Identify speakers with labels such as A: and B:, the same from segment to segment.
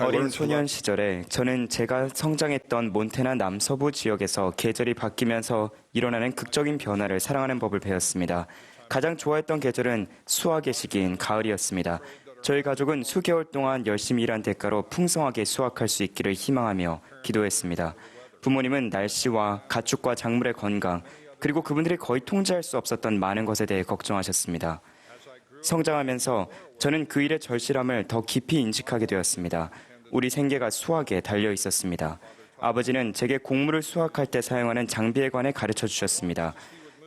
A: 어린 소년 시절에 저는 제가 성장했던 몬테나 남서부 지역에서 계절이 바뀌면서 일어나는 극적인 변화를 사랑하는 법을 배웠습니다. 가장 좋아했던 계절은 수확의 시기인 가을이었습니다. 저희 가족은 수개월 동안 열심히 일한 대가로 풍성하게 수확할 수 있기를 희망하며 기도했습니다. 부모님은 날씨와 가축과 작물의 건강, 그리고 그분들이 거의 통제할 수 없었던 많은 것에 대해 걱정하셨습니다. 성장하면서 저는 그 일의 절실함을 더 깊이 인식하게 되었습니다. 우리 생계가 수학에 달려 있었습니다. 아버지는 제게 곡물을 수확할 때 사용하는 장비에 관해 가르쳐 주셨습니다.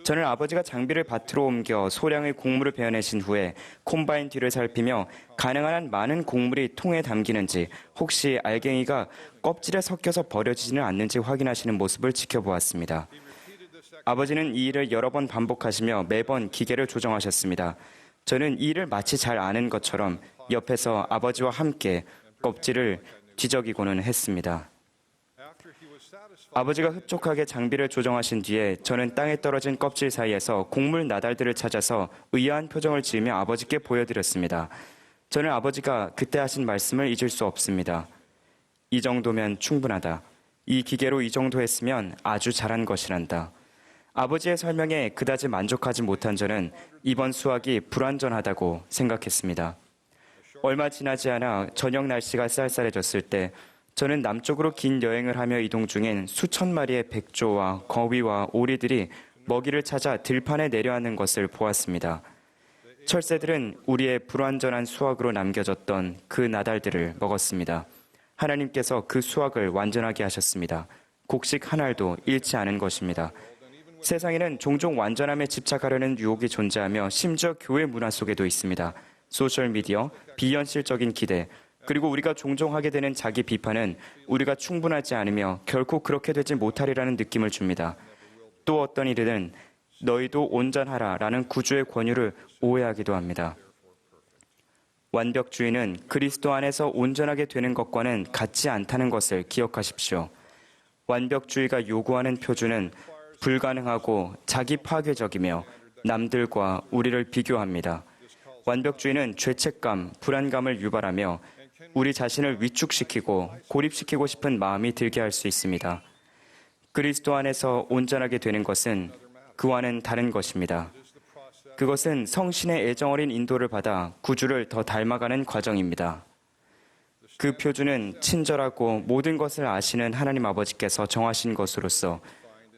A: 저는 아버지가 장비를 밭으로 옮겨 소량의 곡물을 베어내신 후에 콤바인 뒤를 살피며 가능한 한 많은 곡물이 통에 담기는지 혹시 알갱이가 껍질에 섞여서 버려지지는 않는지 확인하시는 모습을 지켜보았습니다. 아버지는 이 일을 여러 번 반복하시며 매번 기계를 조정하셨습니다. 저는 이 일을 마치 잘 아는 것처럼 옆에서 아버지와 함께 껍질을 뒤적이고는 했습니다. 아버지가 흡족하게 장비를 조정하신 뒤에 저는 땅에 떨어진 껍질 사이에서 곡물 나달들을 찾아서 의아한 표정을 지으며 아버지께 보여드렸습니다. 저는 아버지가 그때 하신 말씀을 잊을 수 없습니다. 이 정도면 충분하다. 이 기계로 이 정도 했으면 아주 잘한 것이란다. 아버지의 설명에 그다지 만족하지 못한 저는 이번 수학이 불완전하다고 생각했습니다. 얼마 지나지 않아 저녁 날씨가 쌀쌀해졌을 때 저는 남쪽으로 긴 여행을 하며 이동 중인 수천 마리의 백조와 거위와 오리들이 먹이를 찾아 들판에 내려앉는 것을 보았습니다. 철새들은 우리의 불완전한 수확으로 남겨졌던 그 나달들을 먹었습니다. 하나님께서 그 수확을 완전하게 하셨습니다. 곡식 한 알도 잃지 않은 것입니다. 세상에는 종종 완전함에 집착하려는 유혹이 존재하며 심지어 교회 문화 속에도 있습니다. 소셜미디어, 비현실적인 기대, 그리고 우리가 종종 하게 되는 자기 비판은 우리가 충분하지 않으며 결코 그렇게 되지 못하리라는 느낌을 줍니다. 또 어떤 이들은 너희도 온전하라 라는 구주의 권유를 오해하기도 합니다. 완벽주의는 그리스도 안에서 온전하게 되는 것과는 같지 않다는 것을 기억하십시오. 완벽주의가 요구하는 표준은 불가능하고 자기 파괴적이며 남들과 우리를 비교합니다. 완벽주의는 죄책감, 불안감을 유발하며 우리 자신을 위축시키고 고립시키고 싶은 마음이 들게 할 수 있습니다. 그리스도 안에서 온전하게 되는 것은 그와는 다른 것입니다. 그것은 성신의 애정어린 인도를 받아 구주를 더 닮아가는 과정입니다. 그 표준은 친절하고 모든 것을 아시는 하나님 아버지께서 정하신 것으로서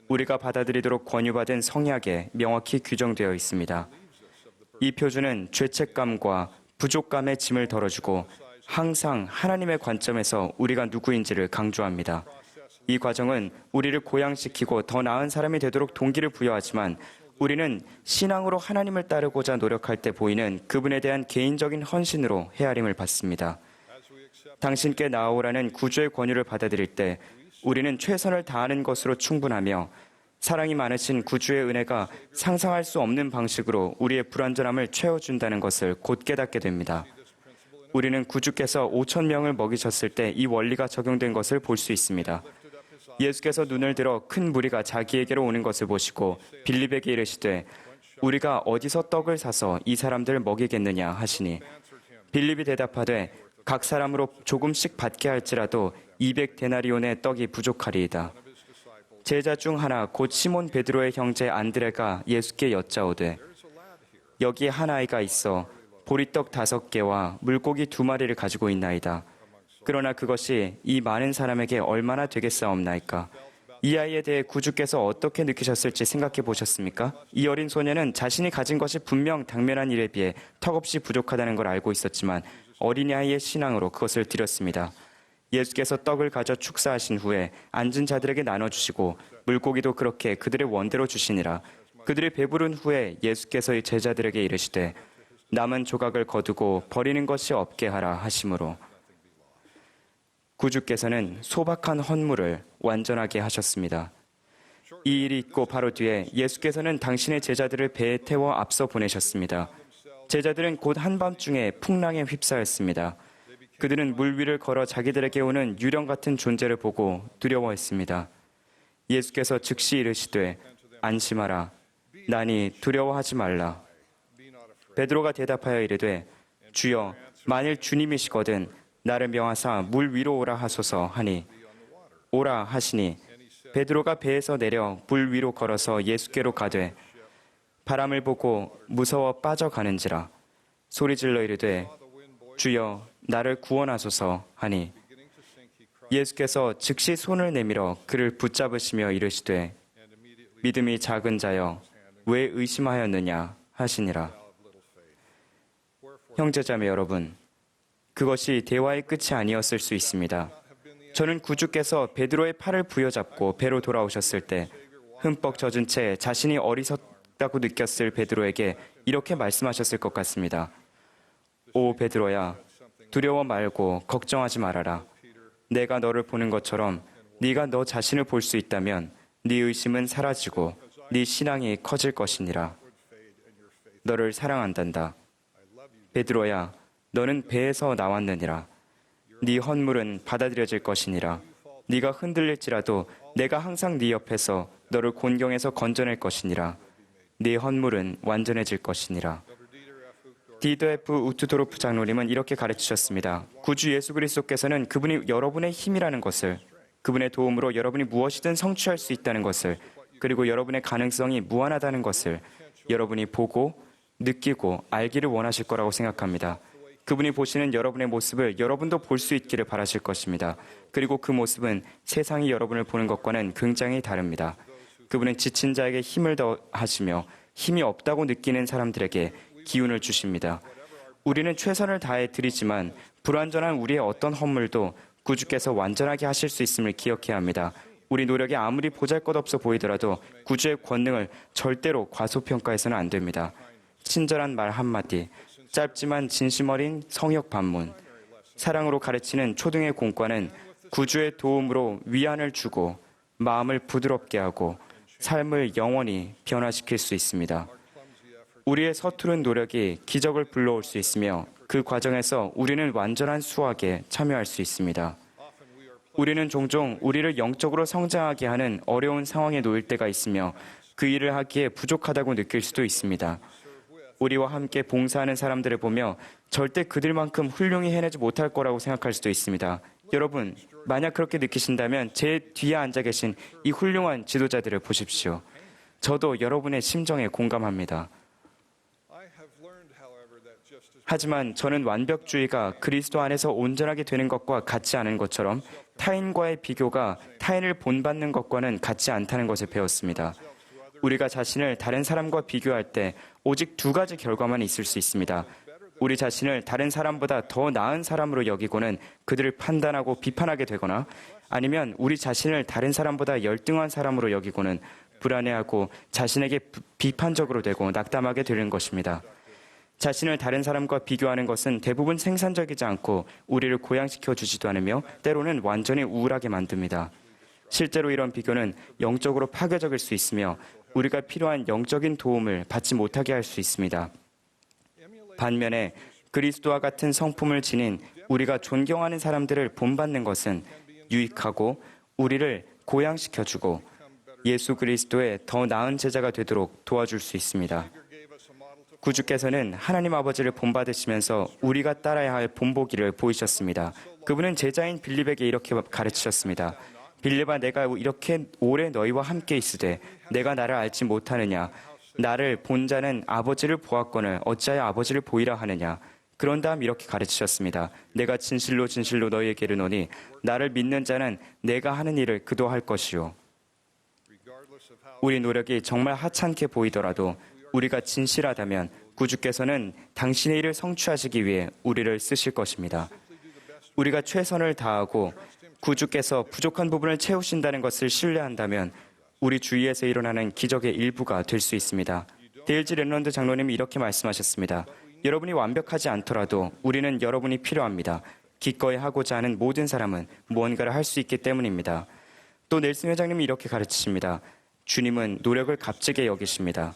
A: 우리가 받아들이도록 권유받은 성약에 명확히 규정되어 있습니다. 이 표준은 죄책감과 부족감의 짐을 덜어주고 항상 하나님의 관점에서 우리가 누구인지를 강조합니다. 이 과정은 우리를 고양시키고 더 나은 사람이 되도록 동기를 부여하지만 우리는 신앙으로 하나님을 따르고자 노력할 때 보이는 그분에 대한 개인적인 헌신으로 헤아림을 받습니다. 당신께 나아오라는 구주의 권유를 받아들일 때 우리는 최선을 다하는 것으로 충분하며 사랑이 많으신 구주의 은혜가 상상할 수 없는 방식으로 우리의 불완전함을 채워준다는 것을 곧 깨닫게 됩니다. 우리는 구주께서 5천 명을 먹이셨을 때 이 원리가 적용된 것을 볼 수 있습니다. 예수께서 눈을 들어 큰 무리가 자기에게로 오는 것을 보시고 빌립에게 이르시되 우리가 어디서 떡을 사서 이 사람들을 먹이겠느냐 하시니 빌립이 대답하되 각 사람으로 조금씩 받게 할지라도 200 데나리온의 떡이 부족하리이다. 제자 중 하나 곧 시몬 베드로의 형제 안드레가 예수께 여짜오되 여기 한 아이가 있어 보리떡 다섯 개와 물고기 두 마리를 가지고 있나이다. 그러나 그것이 이 많은 사람에게 얼마나 되겠사옵나이까? 이 아이에 대해 구주께서 어떻게 느끼셨을지 생각해 보셨습니까? 이 어린 소녀는 자신이 가진 것이 분명 당면한 일에 비해 턱없이 부족하다는 걸 알고 있었지만 어린아이의 신앙으로 그것을 드렸습니다. 예수께서 떡을 가져 축사하신 후에 앉은 자들에게 나눠주시고 물고기도 그렇게 그들의 원대로 주시니라. 그들이 배부른 후에 예수께서 이 제자들에게 이르시되 남은 조각을 거두고 버리는 것이 없게 하라 하심으로 구주께서는 소박한 헌물을 완전하게 하셨습니다. 이 일이 있고 바로 뒤에 예수께서는 당신의 제자들을 배에 태워 앞서 보내셨습니다. 제자들은 곧 한밤중에 풍랑에 휩싸였습니다. 그들은 물 위를 걸어 자기들에게 오는 유령 같은 존재를 보고 두려워했습니다. 예수께서 즉시 이르시되 안심하라 나니 두려워하지 말라 베드로가 대답하여 이르되 주여 만일 주님이시거든 나를 명하사 물 위로 오라 하소서 하니 오라 하시니 베드로가 배에서 내려 물 위로 걸어서 예수께로 가되 바람을 보고 무서워 빠져가는지라 소리질러 이르되 주여 나를 구원하소서. 하니 예수께서 즉시 손을 내밀어 그를 붙잡으시며 이르시되 믿음이 작은 자여 왜 의심하였느냐? 하시니라. 형제자매 여러분 그것이 대화의 끝이 아니었을 수 있습니다. 저는 구주께서 베드로의 팔을 부여잡고 배로 돌아오셨을 때 흠뻑 젖은 채 자신이 어리석 다고 느꼈을 베드로에게 이렇게 말씀하셨을 것 같습니다. 오 베드로야 두려워 말고 걱정하지 말아라. 내가 너를 보는 것처럼 네가 너 자신을 볼 수 있다면 네 의심은 사라지고 네 신앙이 커질 것이니라. 너를 사랑한단다. 베드로야 너는 배에서 나왔느니라. 네 헌물은 받아들여질 것이니라. 네가 흔들릴지라도 내가 항상 네 옆에서 너를 곤경에서 건져낼 것이니라. 네 헌물은 완전해질 것이니라. 디더에프 우트도로프 장로님은 이렇게 가르치셨습니다. 구주 예수 그리스도께서는 그분이 여러분의 힘이라는 것을, 그분의 도움으로 여러분이 무엇이든 성취할 수 있다는 것을, 그리고 여러분의 가능성이 무한하다는 것을 여러분이 보고 느끼고 알기를 원하실 거라고 생각합니다. 그분이 보시는 여러분의 모습을 여러분도 볼 수 있기를 바라실 것입니다. 그리고 그 모습은 세상이 여러분을 보는 것과는 굉장히 다릅니다. 그분은 지친 자에게 힘을 더하시며 힘이 없다고 느끼는 사람들에게 기운을 주십니다. 우리는 최선을 다해 드리지만 불완전한 우리의 어떤 헌물도 구주께서 완전하게 하실 수 있음을 기억해야 합니다. 우리 노력이 아무리 보잘것없어 보이더라도 구주의 권능을 절대로 과소평가해서는 안 됩니다. 친절한 말 한마디, 짧지만 진심 어린 성역 반문, 사랑으로 가르치는 초등의 공과는 구주의 도움으로 위안을 주고 마음을 부드럽게 하고 삶을 영원히 변화시킬 수 있습니다. 우리의 서투른 노력이 기적을 불러올 수 있으며 그 과정에서 우리는 완전한 수학에 참여할 수 있습니다. 우리는 종종 우리를 영적으로 성장하게 하는 어려운 상황에 놓일 때가 있으며 그 일을 하기에 부족하다고 느낄 수도 있습니다. 우리와 함께 봉사하는 사람들을 보며 절대 그들만큼 훌륭히 해내지 못할 거라고 생각할 수도 있습니다. 여러분, 만약 그렇게 느끼신다면 제 뒤에 앉아 계신 이 훌륭한 지도자들을 보십시오. 저도 여러분의 심정에 공감합니다. 하지만 저는 완벽주의가 그리스도 안에서 온전하게 되는 것과 같지 않은 것처럼 타인과의 비교가 타인을 본받는 것과는 같지 않다는 것을 배웠습니다. 우리가 자신을 다른 사람과 비교할 때 오직 두 가지 결과만 있을 수 있습니다. 우리 자신을 다른 사람보다 더 나은 사람으로 여기고는 그들을 판단하고 비판하게 되거나 아니면 우리 자신을 다른 사람보다 열등한 사람으로 여기고는 불안해하고 자신에게 부- 비판적으로 되고 낙담하게 되는 것입니다. 자신을 다른 사람과 비교하는 것은 대부분 생산적이지 않고 우리를 고양시켜 주지도 않으며 때로는 완전히 우울하게 만듭니다. 실제로 이런 비교는 영적으로 파괴적일 수 있으며 우리가 필요한 영적인 도움을 받지 못하게 할 수 있습니다. 반면에 그리스도와 같은 성품을 지닌 우리가 존경하는 사람들을 본받는 것은 유익하고 우리를 고양시켜주고 예수 그리스도의 더 나은 제자가 되도록 도와줄 수 있습니다. 구주께서는 하나님 아버지를 본받으시면서 우리가 따라야 할 본보기를 보이셨습니다. 그분은 제자인 빌립에게 이렇게 가르치셨습니다. 빌립아 내가 이렇게 오래 너희와 함께 있으되 내가 나를 알지 못하느냐 나를 본 자는 아버지를 보았거늘 어찌하여 아버지를 보이라 하느냐 그런 다음 이렇게 가르치셨습니다. 내가 진실로 진실로 너희에게 이르노니 나를 믿는 자는 내가 하는 일을 그도 할 것이요 우리 노력이 정말 하찮게 보이더라도 우리가 진실하다면 구주께서는 당신의 일을 성취하시기 위해 우리를 쓰실 것입니다. 우리가 최선을 다하고 구주께서 부족한 부분을 채우신다는 것을 신뢰한다면 우리 주위에서 일어나는 기적의 일부가 될 수 있습니다. 데일지 랜런드 장로님이 이렇게 말씀하셨습니다. 여러분이 완벽하지 않더라도 우리는 여러분이 필요합니다. 기꺼이 하고자 하는 모든 사람은 무언가를 할 수 있기 때문입니다. 또 넬슨 회장님이 이렇게 가르치십니다. 주님은 노력을 값지게 여기십니다.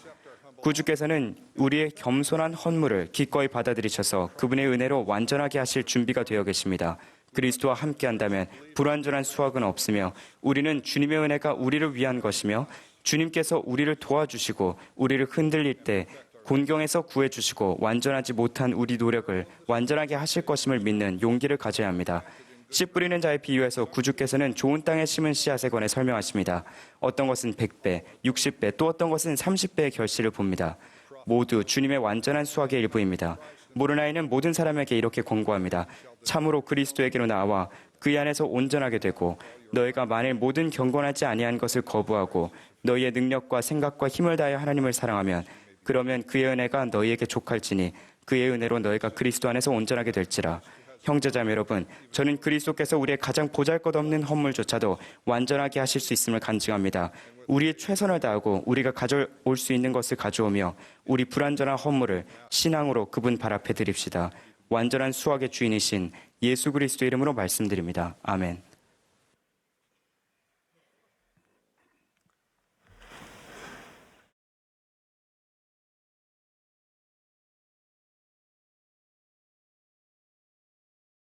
A: 구주께서는 우리의 겸손한 헌물을 기꺼이 받아들이셔서 그분의 은혜로 완전하게 하실 준비가 되어 계십니다. 그리스도와 함께 한다면 불완전한 수확은 없으며 우리는 주님의 은혜가 우리를 위한 것이며 주님께서 우리를 도와주시고 우리를 흔들릴 때 곤경에서 구해 주시고 완전하지 못한 우리 노력을 완전하게 하실 것임을 믿는 용기를 가져야 합니다. 씨 뿌리는 자의 비유에서 구주께서는 좋은 땅에 심은 씨앗에 관해 설명하십니다. 어떤 것은 100배, 60배, 또 어떤 것은 30배의 결실을 봅니다. 모두 주님의 완전한 수확의 일부입니다. 모르나이는 모든 사람에게 이렇게 권고합니다. 참으로 그리스도에게로 나와 그의 안에서 온전하게 되고 너희가 만일 모든 경건하지 아니한 것을 거부하고 너희의 능력과 생각과 힘을 다하여 하나님을 사랑하면 그러면 그의 은혜가 너희에게 족할지니 그의 은혜로 너희가 그리스도 안에서 온전하게 될지라. 형제자매 여러분, 저는 그리스도께서 우리의 가장 보잘것없는 허물조차도 완전하게 하실 수 있음을 간증합니다. 우리의 최선을 다하고 우리가 가져올 수 있는 것을 가져오며 우리 불완전한 허물을 신앙으로 그분 발 앞에 드립시다. 완전한 수확의 주인이신 예수 그리스도 이름으로 말씀드립니다. 아멘.